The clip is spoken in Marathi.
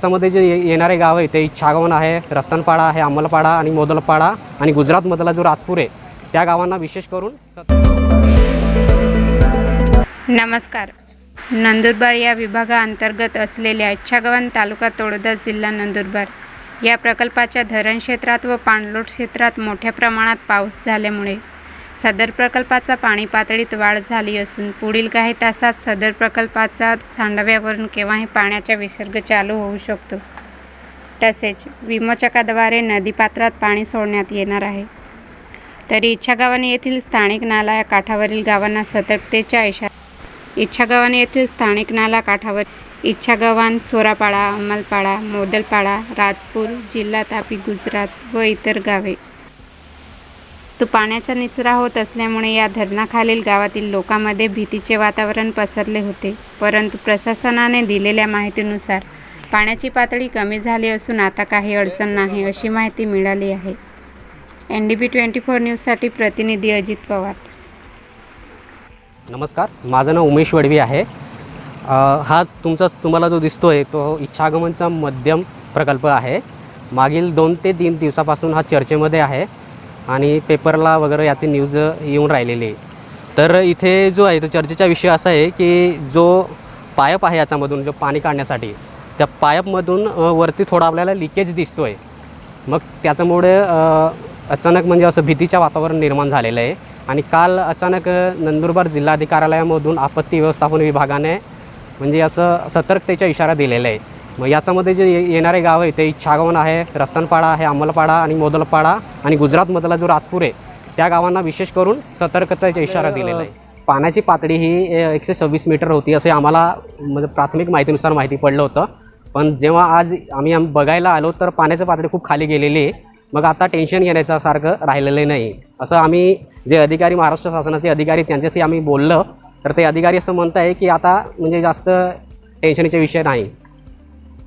त्याच्यामध्ये जे येणारे गाव आहे ते इच्छागवन आहे रतनपाडा आहे अंमलपाडा आणि मोदलपाडा आणि गुजरातमधला जो राजपूर आहे त्या गावांना विशेष करून नमस्कार. नंदुरबार या विभागाअंतर्गत असलेल्या इच्छागवन तालुका तोडदा जिल्हा नंदुरबार या प्रकल्पाच्या धरण क्षेत्रात व पाणलोट क्षेत्रात मोठ्या प्रमाणात पाऊस झाल्यामुळे सदर प्रकल्पाचा पाणी पातळीत वाढ झाली असून पुढील काही तासात सदर प्रकल्पाचा सांडव्यावरून केव्हाही पाण्याचा विसर्ग चालू होऊ शकतो. तसेच विमोचकाद्वारे नदीपात्रात पाणी सोडण्यात येणार आहे. तरी इच्छागावाने येथील स्थानिक नाला या काठावरील गावांना सतर्कतेच्या इशारा इच्छागव्हाण येथील स्थानिक नाला काठावर इच्छागवान चोरापाडा अंमलपाडा मोदलपाडा राजपूर जिल्हा तापी गुजरात व इतर गावे तो पाण्याचा निचरा होत असल्यामुळे या धरणाखालील गावातील लोकांमध्ये भीतीचे वातावरण पसरले होते. परंतु प्रशासनाने दिलेल्या माहितीनुसार पाण्याची पातळी कमी झाली असून आता काही अडचण नाही अशी माहिती मिळाली आहे. N D B twenty four न्यूजसाठी प्रतिनिधी अजित पवार. नमस्कार माझं नाव उमेश वडवी आहे. हा तुमचा तुम्हाला जो दिसतो आहे तो इच्छागमनचा मध्यम प्रकल्प आहे. मागील दोन ते तीन दिवसापासून हा चर्चेमध्ये आहे. आणि पेपरला वगैरे याची न्यूज येऊन राहिलेली. आहे तर इथे जो आहे तो चर्चेचा विषय असा आहे की जो पायप आहे याच्यामधून जो पाणी काढण्यासाठी त्या पायपमधून वरती थोडा आपल्याला लिकेज दिसतो आहे मग त्याच्यामुळे अचानक म्हणजे असं भीतीचं वातावरण निर्माण झालेलं आहे. आणि काल अचानक नंदुरबार जिल्हाधिकारालयामधून आपत्ती व्यवस्थापन विभागाने म्हणजे असं सतर्कतेचा इशारा दिलेला आहे. मग याच्यामध्ये जे ये- येणारे गाव आहे ते इच्छागवन आहे रतनपाडा आहे अंमलपाडा आणि मोदलपाडा आणि गुजरातमधला जो राजपूर आहे त्या गावांना विशेष करून सतर्कतेचा इशारा दिलेला आहे. पाण्याची पातळी ही एकशे सव्वीस मीटर होती असे आम्हाला म्हणजे प्राथमिक माहितीनुसार माहिती पडलं होतं. पण जेव्हा आज आम्ही आम- बघायला आलो तर पाण्याची पातळी खूप खाली गेलेली आहे. मग आता टेन्शन घेण्याचं सारखं राहिलेलं नाही. असं आम्ही जे अधिकारी महाराष्ट्र शासनाचे अधिकारी त्यांच्याशी आम्ही बोललं तर ते अधिकारी असं म्हणत आहे की आता म्हणजे जास्त टेन्शनचे विषय नाही.